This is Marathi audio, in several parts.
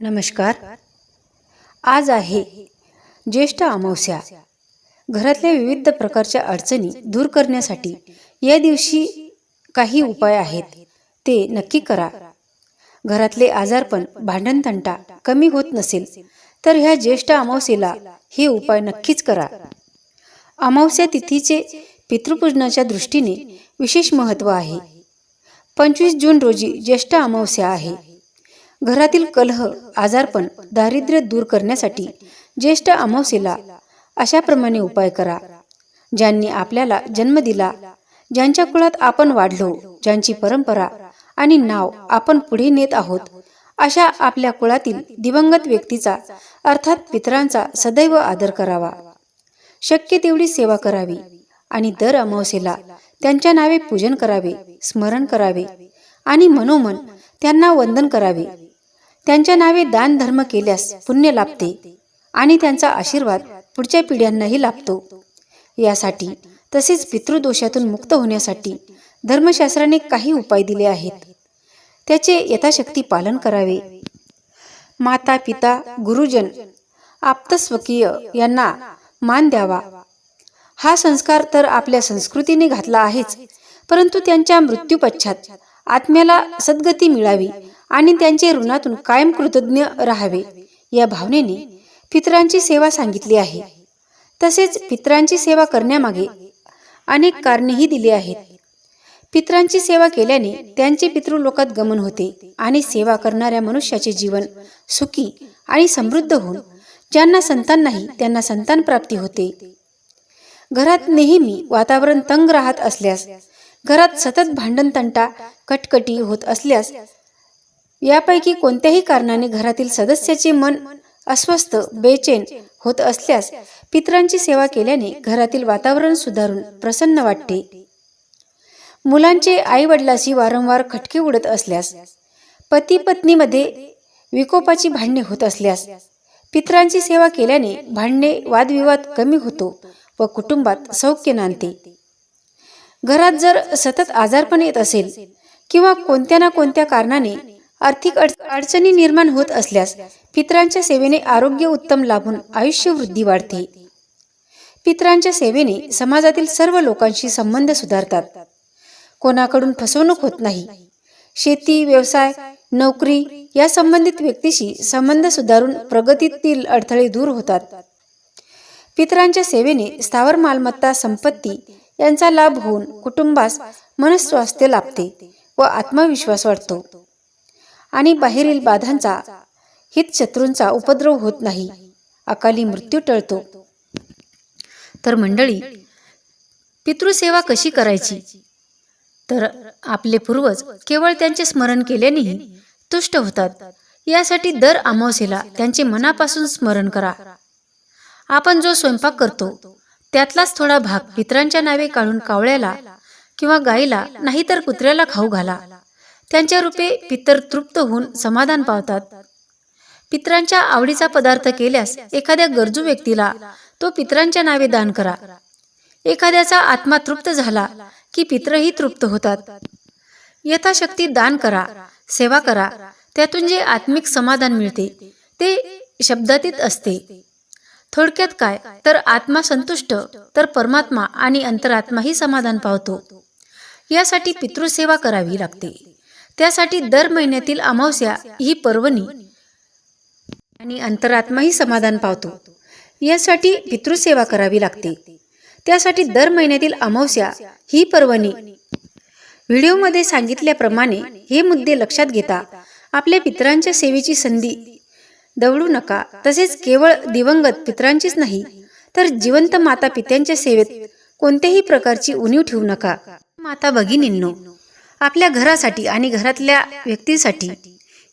नमस्कार. आज आहे ज्येष्ठ अमावस्या. घरातल्या विविध प्रकारच्या अडचणी दूर करण्यासाठी या दिवशी काही उपाय आहेत. ते नक्की करा. घरातले आजारपण भांडणतंटा कमी होत नसेल तर ह्या ज्येष्ठ अमावस्येला हे उपाय नक्कीच करा. अमावस्या तिथीचे पितृपूजनाच्या दृष्टीने विशेष महत्त्व आहे. पंचवीस जून रोजी ज्येष्ठ अमावस्या आहे. घरातील कलह आजारपण दारिद्र्य दूर करण्यासाठी ज्येष्ठ अमावस्येला अशाप्रमाणे उपाय करा. ज्यांनी आपल्याला जन्म दिला ज्यांच्या कुळात आपण वाढलो ज्यांची परंपरा आणि नाव आपण पुढे नेत आहोत अशा आपल्या कुळातील दिवंगत व्यक्तीचा अर्थात पितरांचा सदैव आदर करावा. शक्य तेवढी सेवा करावी आणि दर अमावस्येला त्यांच्या नावे पूजन करावे स्मरण करावे आणि मनोमन त्यांना वंदन करावे. त्यांच्या नावे दान धर्म केल्यास पुण्य लाभते आणि त्यांचा आशीर्वाद पुढच्या पिढ्यांनाही लाभतो. यासाठी तसेच पितृदोषातून मुक्त होण्यासाठी धर्मशास्त्राने काही उपाय दिले आहेत. त्याचे यथाशक्ती पालन करावे. माता पिता गुरुजन आप्तस्वकीय यांना मान द्यावा. हा संस्कार तर आपल्या संस्कृतीने घातला आहेच परंतु त्यांच्या मृत्यूपश्चात आत्म्याला सद्गती मिळावी आणि त्यांचे ऋणातून कायम कृतज्ञ राहावे. या भावनेने पितरांची सेवा सांगितली आहे. तसेच पितरांची सेवा करण्यामागे अनेक कारणेही दिली आहेत. पितरांची सेवा केल्याने त्यांचे पितृलोकात गमन होते आणि सेवा करणाऱ्या मनुष्याचे जीवन सुखी आणि समृद्ध होऊन ज्यांना संतान नाही त्यांना संतान प्राप्ती होते. घरात नेहमी वातावरण तंग राहत असल्यास घरात सतत भांडणतंटा कटकटी होत असल्यास यापैकी कोणत्याही कारणाने घरातील सदस्याचे मन अस्वस्थ बेचैन होत असल्यास पितरांची सेवा केल्याने घरातील वातावरण सुधारून प्रसन्न वाटते. मुलांचे आई वडिलाशी वारंवार खटके उडत असल्यास पती पत्नीमध्ये विकोपाची भांडणे होत असल्यास पितरांची सेवा केल्याने भांडणे वादविवाद कमी होतो व कुटुंबात सौख्य नांदते. घरात जर सतत आजारपण येत असेल किंवा कोणत्या ना कोणत्या कारणाने आर्थिक अड- अडचणी निर्माण होत असल्यास पितरांच्या सेवेने आरोग्य उत्तम लाभून आयुष्य वृद्धी वाढते. पितरांच्या सेवेने समाजातील सर्व लोकांशी संबंध सुधारतात. कोणाकडून फसवणूक होत नाही. शेती व्यवसाय नोकरी या संबंधित व्यक्तीशी संबंध सुधारून प्रगतीतील अडथळे दूर होतात. पितरांच्या सेवेने स्थावर मालमत्ता संपत्ती यांचा लाभ होऊन कुटुंबास मनस्वास्थ्य लाभते व आत्मविश्वास वाढतो. आणि बाहेरील बाधांचा हित शत्रूंचा उपद्रव होत नाही. अकाली मृत्यू टळतो. तर मंडळी पितृसेवा कशी करायची? तर आपले पूर्वज केवळ त्यांचे स्मरण केल्यानेही तुष्ट होतात. यासाठी दर अमावस्येला त्यांचे मनापासून स्मरण करा. आपण जो स्वयंपाक करतो त्यातलाच थोडा भाग पितरांच्या नावे काढून कावळ्याला किंवा गाईला नाहीतर कुत्र्याला खाऊ घाला. त्यांच्या रूपे पितर तृप्त होऊन समाधान पावतात. पितरांच्या आवडीचा पदार्थ केल्यास एखाद्या गरजू व्यक्तीला तो पितरांच्या नावे दान करा. एखाद्याचा आत्मा तृप्त झाला की पित्रही तृप्त होतात. यथाशक्ती दान करा सेवा करा त्यातून जे आत्मिक समाधान मिळते ते शब्दातीत असते. थोडक्यात काय? तर आत्मा संतुष्ट तर परमात्मा आणि अंतरात्माही समाधान पावतो. यासाठी पितृसेवा करावी लागते. त्यासाठी दर महिन्यातील अमावस्या ही पर्वणी. आणि अंतरात्माही समाधान पावतो. यासाठी पितृसेवा करावी लागते. त्यासाठी दर महिन्यातील अमावस्या ही पर्वणी. व्हिडिओमध्ये सांगितल्याप्रमाणे हे मुद्दे लक्षात घेता आपल्या पितरांच्या सेवेची संधी. दवडू नका. तसेच केवळ दिवंगत पितरांचीच नाही तर जिवंत माता पित्यांच्या सेवेत कोणत्याही प्रकारची उणीव ठेवू नका. माता भगिनींनो आपल्या घरासाठी आणि घरातल्या व्यक्तीसाठी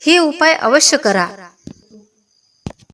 हे उपाय अवश्य करा.